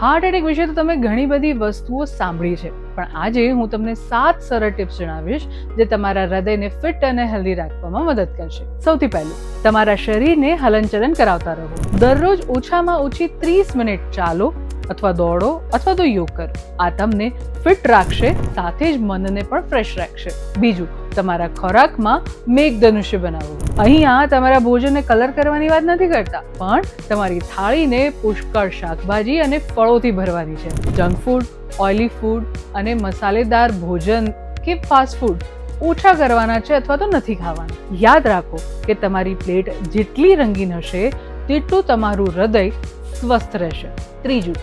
Heart attack વિશે તો તમે ઘણી બધી વસ્તુઓ સાંભળી છે. પણ આજે હું તમને સાત સરળ ટિપ્સ જણાવીશ જે તમારા હૃદયને ફિટ અને હેલ્ધી રાખવામાં મદદ કરશે. સૌથી પહેલું, તમારા શરીરને હલનચલન કરાવતા રહો. દરરોજ ઓછામાં ઓછી ત્રીસ મિનિટ ચાલો અથવા દોડો અથવા તો યોગ કરો. આ તમને ફિટ રાખશે, સાથે જ મનને પણ ફ્રેશ રાખશે. બીજું, તમારા ખોરાકમાં મેઘધનુષ્ય બનાવો. અહીંયા તમારા ભોજનને કલર કરવાની વાત નથી કરતા, પણ તમારી થાળીને પુષ્કળ શાકભાજી અને ફળોથી ભરવાની છે. જંક ફૂડ, ઓઇલી ફૂડ અને મસાલેદાર ભોજન કે ફાસ્ટ ફૂડ ઓછા કરવાના છે અથવા તો નથી ખાવાના. યાદ રાખો કે તમારી પ્લેટ જેટલી રંગીન હશે, તેટલું તમારું હૃદય સ્વસ્થ રહેશે. ત્રીજું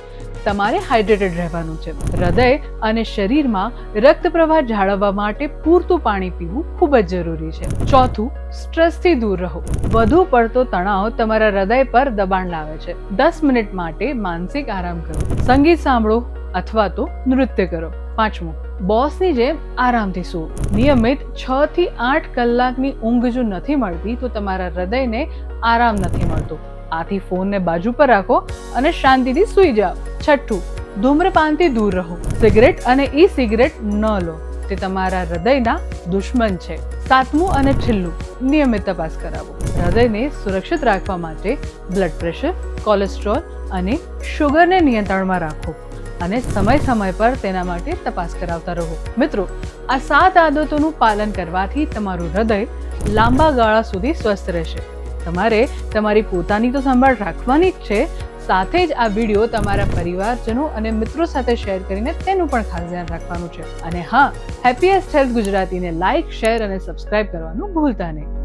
તમારે હાઇડ્રેટેડ રહેવાનું છે. હૃદય અને શરીરમાં રક્ત પ્રવાહ જાળવવા માટે પૂરતું પાણી પીવું ખૂબ જ જરૂરી છે. ચોથું, સ્ટ્રેસથી દૂર રહો. વધુ પડતો તણાવ તમારા હૃદય પર દબાણ લાવે છે. દસ મિનિટ માટે માનસિક આરામ કરો. સંગીત સાંભળો અથવા તો નૃત્ય કરો. પાંચમું, બોસની જેમ આરામથી સૂવો. નિયમિત છ થી આઠ કલાકની ઊંઘ જો નથી મળતી, તો તમારા હૃદયને આરામ નથી મળતો. આથી ફોનને બાજુ પર રાખો અને શાંતિથી સૂઈ જાઓ. છઠ્ઠું, ધૂમ્રપાનથી દૂર રહો. સિગરેટ અને ઈ સિગરેટ ન લો. તે તમારા હૃદયના દુશ્મન છે. સાતમું અને છેલ્લું, નિયમિત તપાસ કરાવો. હૃદયને સુરક્ષિત રાખવા માટે બ્લડ પ્રેશર કોલેસ્ટ્રોલ અને શુગરને નિયંત્રણમાં રાખો અને સમય સમય પર તેના માટે તપાસ કરાવતા રહો. મિત્રો, આ સાત આદતોનું પાલન કરવાથી તમારું હૃદય લાંબા ગાળા સુધી સ્વસ્થ રહેશે. તમારે તમારી પોતાની તો સંભાળ રાખવાની જ છે સાથે જ આ વીડિયો તમારા પરિવારજનો અને મિત્રો સાથે શેર કરીને તેનું પણ ખાસ ધ્યાન રાખવાનું છે. અને હા હેપીએસ્ટ હેલ્થ ગુજરાતીને લાઇક શેર અને સબસ્ક્રાઇબ કરવાનું ભૂલતા નહીં.